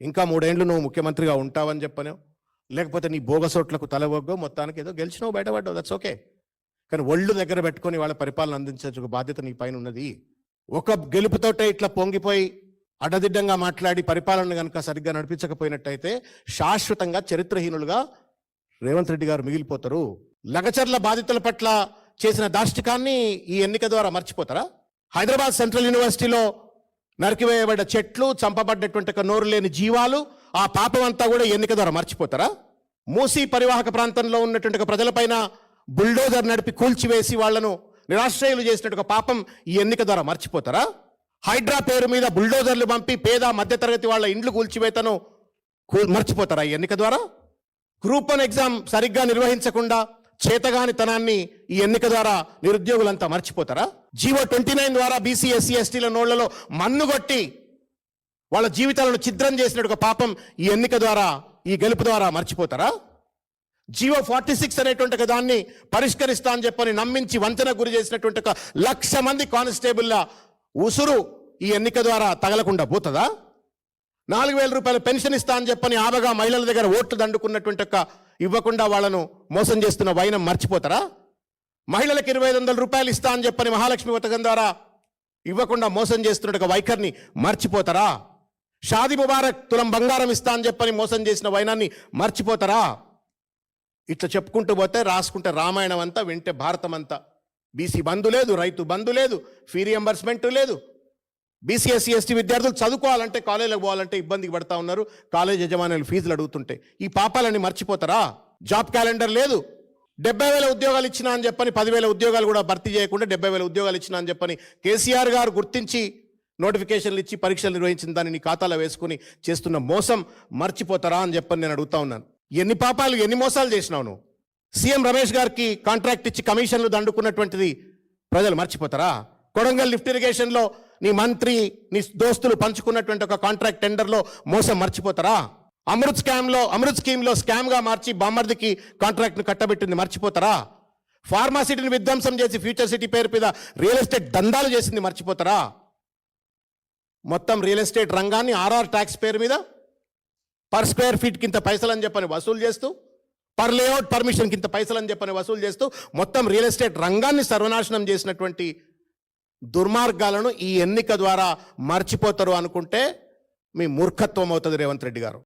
ఇంకా మూడేండ్లు నువ్వు ముఖ్యమంత్రిగా ఉంటావని చెప్పను లేకపోతే నీ బోగసోట్లకు తలవగ్గో మొత్తానికి ఏదో గెలిచినావు బయటపడ్డావు. దట్స్ ఓకే కానీ ఒళ్ళు దగ్గర పెట్టుకొని వాళ్ళ పరిపాలన అందించే బాధ్యత నీ పైన ఉన్నది. ఒక గెలుపుతోటే ఇట్లా పొంగిపోయి అడ్డదిడ్డంగా మాట్లాడి పరిపాలన కనుక సరిగ్గా నడిపించకపోయినట్టయితే శాశ్వతంగా చరిత్రహీనులుగా రేవంత్ రెడ్డి గారు మిగిలిపోతారు. లగచర్ల బాధితుల పట్ల చేసిన దాష్టికాన్ని ఈ ఎన్నిక ద్వారా మర్చిపోతారా? హైదరాబాద్ సెంట్రల్ యూనివర్సిటీలో నరికివేయబడ్డ చెట్లు చంపబడ్డటువంటి నోరు లేని జీవాలు ఆ పాపం అంతా కూడా ఎన్నిక ద్వారా మర్చిపోతారా? మూసీ పరివాహక ప్రాంతంలో ఉన్నటువంటి ప్రజలపైన బుల్డోజర్ నడిపి కూల్చివేసి వాళ్ళను నిరాశ్రయులు చేసినట్టు పాపం ఈ ఎన్నిక ద్వారా మర్చిపోతారా? హైడ్రా పేరు మీద బుల్డోజర్లు పంపి పేద మధ్యతరగతి వాళ్ళ ఇండ్లు కూల్చివేతను కూ- మర్చిపోతారా ఈ ఎన్నిక ద్వారా? గ్రూప్ వన్ ఎగ్జామ్ సరిగ్గా నిర్వహించకుండా చేతగానితనాన్ని ఈ ఎన్నిక ద్వారా నిరుద్యోగులంతా మర్చిపోతారా? జీవో ట్వంటీ నైన్ ద్వారా బీసీ ఎస్సీ ఎస్టీల నోళ్ళలో మన్నుగొట్టి వాళ్ళ జీవితాలను ఛిద్రం చేసినట్టు ఒక పాపం ఈ ఎన్నిక ద్వారా ఈ గెలుపు ద్వారా మర్చిపోతారా? జీవో ఫార్టీ సిక్స్ అనేటువంటి ఒక దాన్ని పరిష్కరిస్తా అని చెప్పని నమ్మించి వంచన గురి చేసినటువంటి ఒక లక్ష మంది కానిస్టేబుల్ల ఉసురు ఈ ఎన్నిక ద్వారా తగలకుండా పోతుందా? నాలుగు వేల రూపాయల పెన్షన్ ఇస్తా అని చెప్పని ఆబగా మహిళల దగ్గర ఓట్లు దండుకున్నటువంటి యొక్క ఇవ్వకుండా వాళ్ళను మోసం చేస్తున్న వైనం మర్చిపోతారా? మహిళలకు ఇరవై ఐదు వందల రూపాయలు ఇస్తా అని చెప్పని మహాలక్ష్మి పథకం ద్వారా ఇవ్వకుండా మోసం చేస్తున్న ఒక వైఖరిని మర్చిపోతారా? షాది ముబారక్ తులం బంగారం ఇస్తా అని చెప్పని మోసం చేసిన వైనాన్ని మర్చిపోతారా? ఇట్లా చెప్పుకుంటూ పోతే రాసుకుంటే రామాయణం అంతా వింటే భారతం అంతా బీసీ బంధు లేదు రైతు బంధు లేదు ఫీ రియంబర్స్మెంట్ లేదు బీసీఎస్సీ ఎస్టీ విద్యార్థులు చదువుకోవాలంటే కాలేజీలకు పోవాలంటే ఇబ్బందికి పడతా ఉన్నారు. కాలేజ్ యజమానులు ఫీజులు అడుగుతుంటే ఈ పాపాలన్నీ మర్చిపోతారా? జాబ్ క్యాలెండర్ లేదు. డెబ్బై వేల ఉద్యోగాలు ఇచ్చినా అని చెప్పని పదివేల ఉద్యోగాలు కూడా భర్తీ చేయకుండా డెబ్బై వేల ఉద్యోగాలు ఇచ్చినా అని చెప్పని కేసీఆర్ గారు గుర్తించి నోటిఫికేషన్లు ఇచ్చి పరీక్షలు నిర్వహించిన దాన్ని నీ ఖాతాలో వేసుకుని చేస్తున్న మోసం మర్చిపోతారా అని చెప్పని నేను అడుగుతా ఉన్నాను. ఎన్ని పాపాలు ఎన్ని మోసాలు చేసినావు నువ్వు? సీఎం రమేష్ గారికి కాంట్రాక్ట్ ఇచ్చి కమిషన్లు దండుకున్నటువంటిది ప్రజలు మర్చిపోతారా? కొడంగల్ లిఫ్ట్ ఇరిగేషన్లో నీ మంత్రి నీ దోస్తులు పంచుకున్నటువంటి ఒక కాంట్రాక్ట్ టెండర్లో మోసం మర్చిపోతారా? అమృత్ స్కామ్లో అమృత్ స్కీమ్లో స్కామ్గా మార్చి బామ్మర్దికి కాంట్రాక్ట్ను కట్టబెట్టింది మర్చిపోతారా? ఫార్మాసిటీని విధ్వంసం చేసి ఫ్యూచర్ సిటీ పేరు మీద రియల్ ఎస్టేట్ దందాలు చేసింది మర్చిపోతారా? మొత్తం రియల్ ఎస్టేట్ రంగాన్ని ఆర్ఆర్ ట్యాక్స్ పేరు మీద పర్ స్క్వేర్ ఫీట్ కింత పైసలు అని చెప్పని వసూలు చేస్తూ పర్ లేఅవుట్ పర్మిషన్ కింత పైసలు అని చెప్పని వసూలు చేస్తూ మొత్తం రియల్ ఎస్టేట్ రంగాన్ని సర్వనాశనం చేసినటువంటి దుర్మార్గాలను ఈ ఎన్నిక ద్వారా మర్చిపోతారు అనుకుంటే మీ మూర్ఖత్వం అవుతుంది రేవంత్ రెడ్డి గారు.